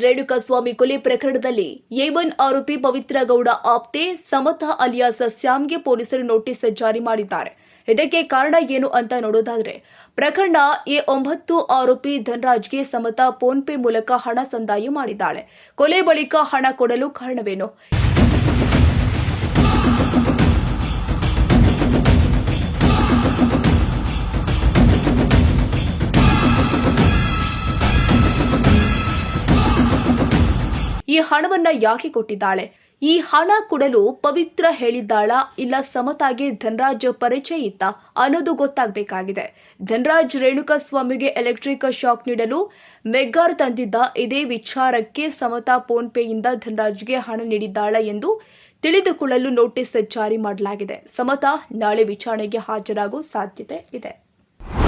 ರೇಣುಕಾಸ್ವಾಮಿ ಕೊಲೆ ಪ್ರಕರಣದಲ್ಲಿ ಏವನ್ ಆರೋಪಿ ಪವಿತ್ರ ಗೌಡ ಆಪ್ತೆ ಸಮತಾ ಅಲಿಯಾಸ್ ಸ್ಯಾಮ್ಗೆ ಪೊಲೀಸರು ನೋಟಿಸ್ ಜಾರಿ ಮಾಡಿದ್ದಾರೆ. ಇದಕ್ಕೆ ಕಾರಣ ಏನು ಅಂತ ನೋಡೋದಾದ್ರೆ, ಪ್ರಕರಣ ಎ ಒಂಬತ್ತು ಆರೋಪಿ ಧನರಾಜ್ಗೆ ಸಮತಾ ಫೋನ್ ಪೇ ಮೂಲಕ ಹಣ ಸಂದಾಯ ಮಾಡಿದ್ದಾಳೆ. ಕೊಲೆ ಬಳಿಕ ಹಣ ಕೊಡಲು ಕಾರಣವೇನು? ಈ ಹಣವನ್ನ ಯಾಕೆ ಕೊಟ್ಟಿದ್ದಾಳೆ? ಈ ಹಣ ಕೊಡಲು ಪವಿತ್ರ ಹೇಳಿದ್ದಾಳ ಇಲ್ಲ ಸಮತಾಗೆ ಧನರಾಜ್ ಪರಿಚಯ ಇತ್ತ ಅನ್ನೋದು ಗೊತ್ತಾಗಬೇಕಾಗಿದೆ. ಧನರಾಜ್ ರೇಣುಕಾಸ್ವಾಮಿಗೆ ಎಲೆಕ್ಟ್ರಿಕ್ ಶಾಕ್ ನೀಡಲು ಮೆಗ್ಗಾರ್ ತಂದಿದ್ದ ಇದೇ ವಿಚಾರಕ್ಕೆ ಸಮತಾ ಫೋನ್ ಪೇಯಿಂದ ಧನರಾಜ್ಗೆ ಹಣ ನೀಡಿದ್ದಾಳ ಎಂದು ತಿಳಿದುಕೊಳ್ಳಲು ನೋಟಿಸ್ ಜಾರಿ ಮಾಡಲಾಗಿದೆ. ಸಮತಾ ನಾಳೆ ವಿಚಾರಣೆಗೆ ಹಾಜರಾಗುವ ಸಾಧ್ಯತೆ ಇದೆ.